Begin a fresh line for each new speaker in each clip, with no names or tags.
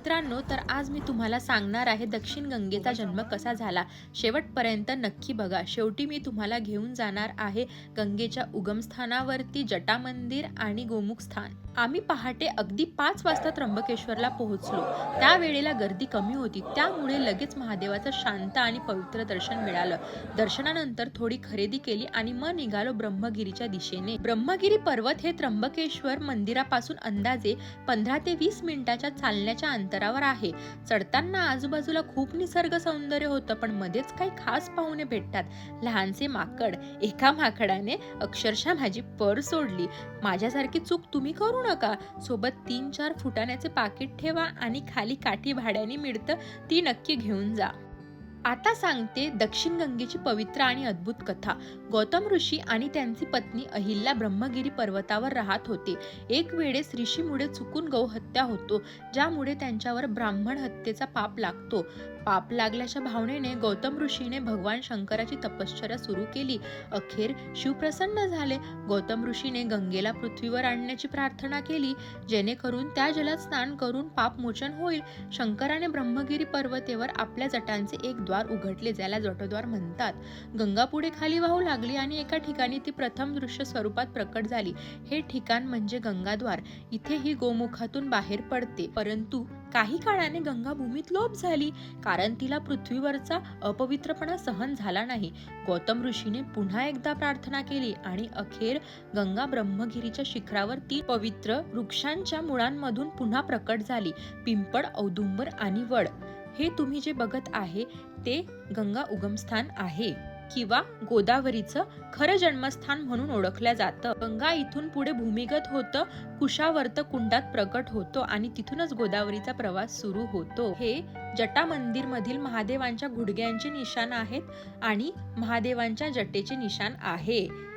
मित्रांनो तर आज मी तुम्हाला सांगणार आहे दक्षिण गंगेचा जन्म कसा झाला. शेवटपर्यंत नक्की बघा. शेवटी मी तुम्हाला घेऊन जाणार आहे गंगेच्या उगमस्थानावरती जटा मंदिर आणि गोमुख स्थान आम्ही पहाटे अगदी पाच वाजता त्र्यंबकेश्वरला पोहोचलो. त्यावेळेला गर्दी कमी होती. त्यामुळे लगेच महादेवाचं शांत आणि पवित्र दर्शन मिळालं. दर्शनानंतर थोडी खरेदी केली आणि मग निघालो ब्रह्मगिरीच्या दिशेने. ब्रह्मगिरी पर्वत हे त्र्यंबकेश्वर मंदिरापासून अंदाजे पंधरा ते वीस मिनिटाच्या चालण्याच्या अंतरावर आहे. चढताना आजूबाजूला खूप निसर्ग सौंदर्य होतं पण मध्येच काही खास पाहुणे भेटतात. लहानसे माकड एका माकडाने अक्षरशः माझी पर सोडली. माझ्यासारखी चूक तुम्ही करू नका. सोबत तीन चार फुटाण्याचे पाकिट ठेवा आणि खाली काठी भाड्याने मिळतं ती नक्की घेऊन जा. आता सांगते दक्षिण गंगेची पवित्र आणि अद्भुत कथा. गौतम ऋषी आणि त्यांची पत्नी अहिल्या ब्रह्मगिरी पर्वतावर राहत होते. एक वेळेस ऋषीमुळे चुकून गौहत्या होतो ज्यामुळे त्यांच्यावर ब्राह्मण हत्येचा पाप लागतो. पाप लागल्याच्या भावनेने गौतम ऋषीने भगवान शंकराची तपश्चर्या सुरू केली. अखेर शिवप्रसन्न झाले. गौतम ऋषीने गंगेला पृथ्वीवर आणण्याची प्रार्थना केली जेणेकरून त्या जलात स्नान करून पापमोचन होईल. शंकराने ब्रह्मगिरी पर्वतेवर आपल्या जटांचे एक द्वार उघडले ज्याला जटद्वार म्हणतात. गंगा पुढे खाली वाहू लागली आणि एका ठिकाणी ती प्रथम दृश्य स्वरूपात प्रकट झाली. हे ठिकाण म्हणजे गंगाद्वार. इथे ही गोमुखातून बाहेर पडते. परंतु काही काळाने गंगा भूमीत लोप झाली. कारण तिला पृथ्वीवरचा अपवित्रपणा सहन झाला नाही. गौतम ऋषीने पुन्हा एकदा प्रार्थना केली आणि अखेर गंगा ब्रह्मगिरीच्या शिखरावर ती पवित्र वृक्षांच्या मुळांमधून पुन्हा प्रकट झाली. पिंपळ औदुंबर आणि वड. हे तुम्ही जे बघत आहे ते गंगा उगमस्थान आहे किंवा गोदावरीचं खरं जन्मस्थान म्हणून ओळखलं जातं. गंगा इथून पुढे भूमिगत होतं कुशावर्त कुंडात प्रकट होतो आणि तिथूनच गोदावरीचा प्रवास सुरू होतो. हे जटा मंदिर मधील महादेवांच्या गुडघ्यांचे निशाण आहेत आणि महादेवांच्या जटेचे निशाण आहे.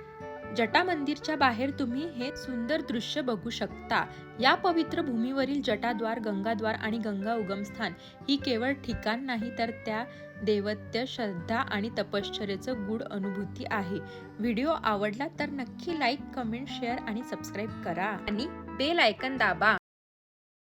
जटा मंदिरच्या बाहेर तुम्ही हे सुंदर दृश्य बघू शकता. या पवित्र भूमीवरील जटाद्वार गंगाद्वार आणि गंगा उगमस्थान ही केवळ ठिकाण नाही तर त्या देवत्य श्रद्धा आणि तपश्चर्याचं गूढ अनुभूती आहे. व्हिडिओ आवडला तर नक्की लाईक कमेंट शेअर आणि सबस्क्राईब करा. आणि बेल आयकन दाबा.